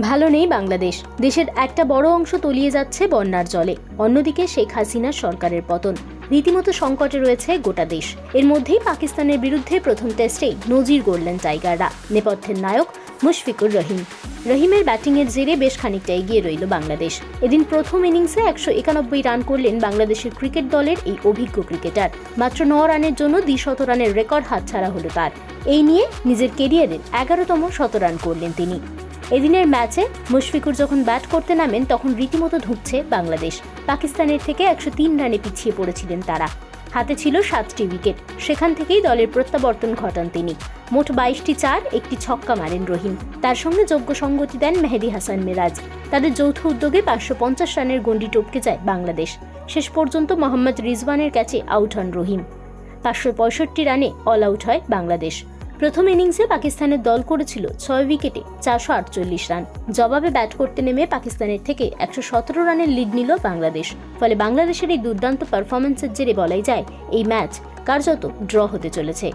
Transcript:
ভালো নেই বাংলাদেশ। দেশের একটা বড় অংশ তলিয়ে যাচ্ছে বন্যার জলে। অন্যদিকে শেখ হাসিনার সরকারের পতন। রীতিমতো সংকটে রয়েছে গোটা দেশ। এর মধ্যেই পাকিস্তানের বিরুদ্ধে প্রথম টেস্টেই নজির গড়লেন টাইগাররা। নেপথ্যের নায়ক মুশফিকুর রহিম। রহিমের ব্যাটিংয়ের জেরে বেশ খানিকটা এগিয়ে রইল বাংলাদেশ। এদিন প্রথম ইনিংসে একশো একানব্বই রান করলেন বাংলাদেশের ক্রিকেট দলের এই অভিজ্ঞ ক্রিকেটার। মাত্র ন রানের জন্য দ্বিশত রানের রেকর্ড হাতছাড়া হলো তার। এই নিয়ে নিজের কেরিয়ারের এগারোতম শতরান করলেন তিনি। এদিনের ম্যাচে মুশফিকুর যখন ব্যাট করতে নামেন, তখন রীতিমতো ধুঁকছে বাংলাদেশ। পাকিস্তানের থেকে একশো তিন রানে পিছিয়ে পড়েছিলেন তারা। হাতে ছিল সাতটি উইকেট। সেখান থেকেই দলের প্রত্যাবর্তন ঘটান তিনি। মোট বাইশটি চার, একটি ছক্কা মারেন রহিম। তার সঙ্গে যোগ্য সঙ্গতি দেন মেহেদি হাসান মিরাজ। তাদের যৌথ উদ্যোগে পাঁচশো পঞ্চাশ রানের গণ্ডি টপকে যায় বাংলাদেশ। শেষ পর্যন্ত মোহাম্মদ রিজওয়ানের কাছে আউট হন রহিম। পাঁচশো পঁয়ষট্টি রানে অল আউট হয় বাংলাদেশ। প্রথম ইনিংসে পাকিস্তানের দল করেছিল ছয় উইকেটে চারশো আটচল্লিশ রান। জবাবে ব্যাট করতে নেমে পাকিস্তানের থেকে একশো সতেরো রানের লিড নিল বাংলাদেশ। ফলে বাংলাদেশের এই দুর্দান্ত পারফরমেন্সের জেরে বলাই যায়, এই ম্যাচ কার্যত ড্র হতে চলেছে।